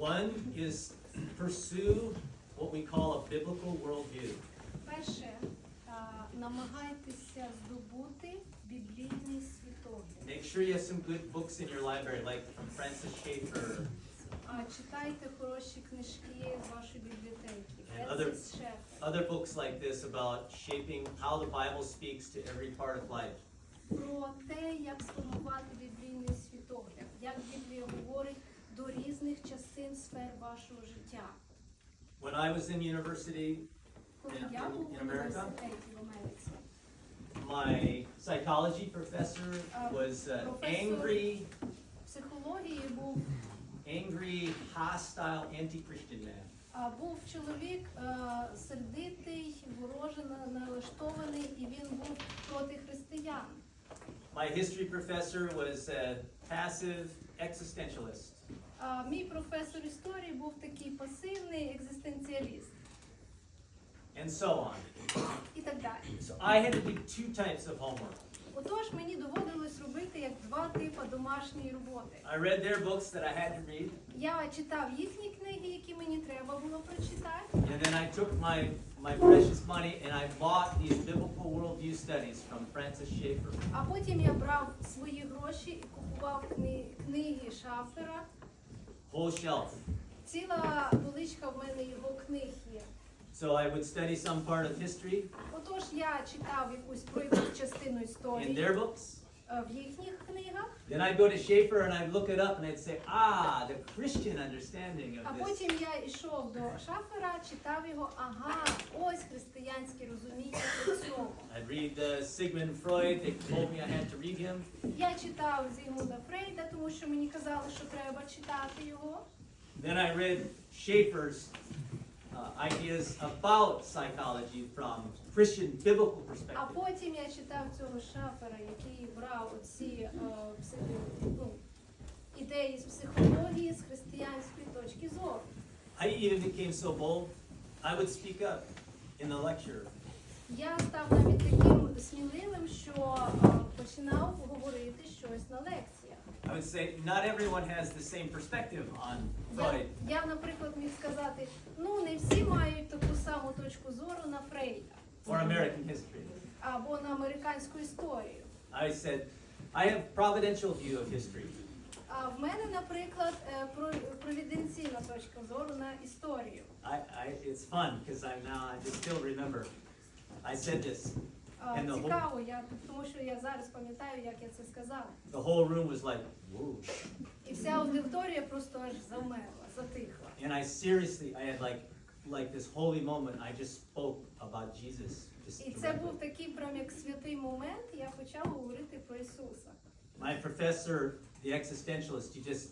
One is pursue what we call a biblical worldview. Перше, а, намагайтеся здобути біблійний світогляд. Make sure you have some good books in your library, like from Francis Schaeffer, А, Читайте хороші книжки з вашої бібліотеки. And other- Френсіс Шефер. other books like this about shaping how the Bible speaks to every part of life. Про те, як сформувати біблійний світогляд, як Біблія говорить до різних частин сфер вашого життя. When I was in university, Коли In- я in- був в in America? університеті в Америці, my psychology professor Uh, was uh, professor- angry, психології був angry, hostile, anti-Christian man. А, Був чоловік е, сердитий, вороже на- налаштований, і він був проти християн. My history professor was a passive existentialist. А мій професор історії Був такий пасивний екзистенціаліст and so on. і так далі. So I had to do two types of homework. Отож, мені доводилось робити як два типи домашньої роботи. I read their books that I had to read, Я читав їхні книги, які мені треба було прочитати. and then I took my, my precious money and I bought these biblical worldview studies from Francis Schaeffer. А потім я брав свої гроші і купував книги Шафера. Whole shelf. Ціла поличка в мене його книг є. So I would study some part of history Отож, я читав якусь про якусь частину in історії their books. е, в їхніх книгах, Then I'd go to Schaeffer and I'd look it up and I'd say, ah, the Christian understanding а of this. потім я йшов до Шафера, читав його, ага, ось християнське розуміння цього. I'd read uh, Sigmund Freud. They told me I had to read him. Я читав Зігмунда Фрейда, тому що мені казали, що треба читати його. Then I read Schaeffer's uh, ideas about psychology from Christian biblical А perspective. потім я читав цього Шафера, який брав оці е, психо- ну, ідеї з психології, з християнської точки зору. I even became so bold, I would speak up in the lecture. Я став навіть таким сміливим, що е, починав говорити щось на лекціях. I would say, not everyone has the same perspective on Я, Freud. я, наприклад, міг сказати, ну не всі мають таку саму точку зору на Фрейда or American history. або на американську історію. I said, I have providential view of history. А в мене, наприклад, е, про- провіденційна точка зору на історію. I, I, it's fun because I'm now, I just still remember. I said this. А, And the whole- Цікаво, я тому що я зараз пам'ятаю, як я це сказала. The whole room was like, whoa. І вся аудиторія просто аж замерла, затихла. And I seriously, I had like, like this holy moment. I just spoke about Jesus. Just І це був directly. такий прям як святий момент. Я почала говорити про Ісуса. My professor, the existentialist, he just,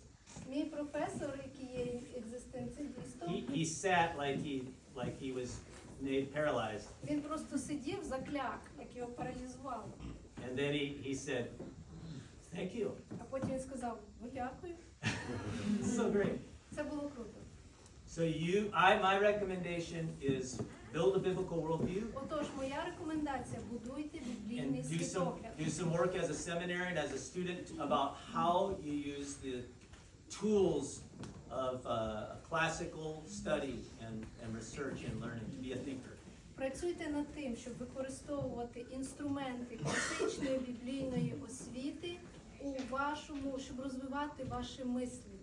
Мій професор, який є екзистенціалістом, he, he sat like he, like he was made paralyzed. він просто сидів закляк, як його паралізувало. And then he, he said, thank you. А потім він сказав: ну дякую. It's so great. Це було круто. So you, I, my recommendation is build a biblical worldview Отож, моя рекомендація будуйте біблійний and do some, світогляд. do some work as a seminarian, as a student about how you use the tools of uh, classical study and, and research and learning to be a thinker. Працюйте над тим, щоб використовувати інструменти класичної біблійної освіти у вашому, щоб розвивати ваше мислення.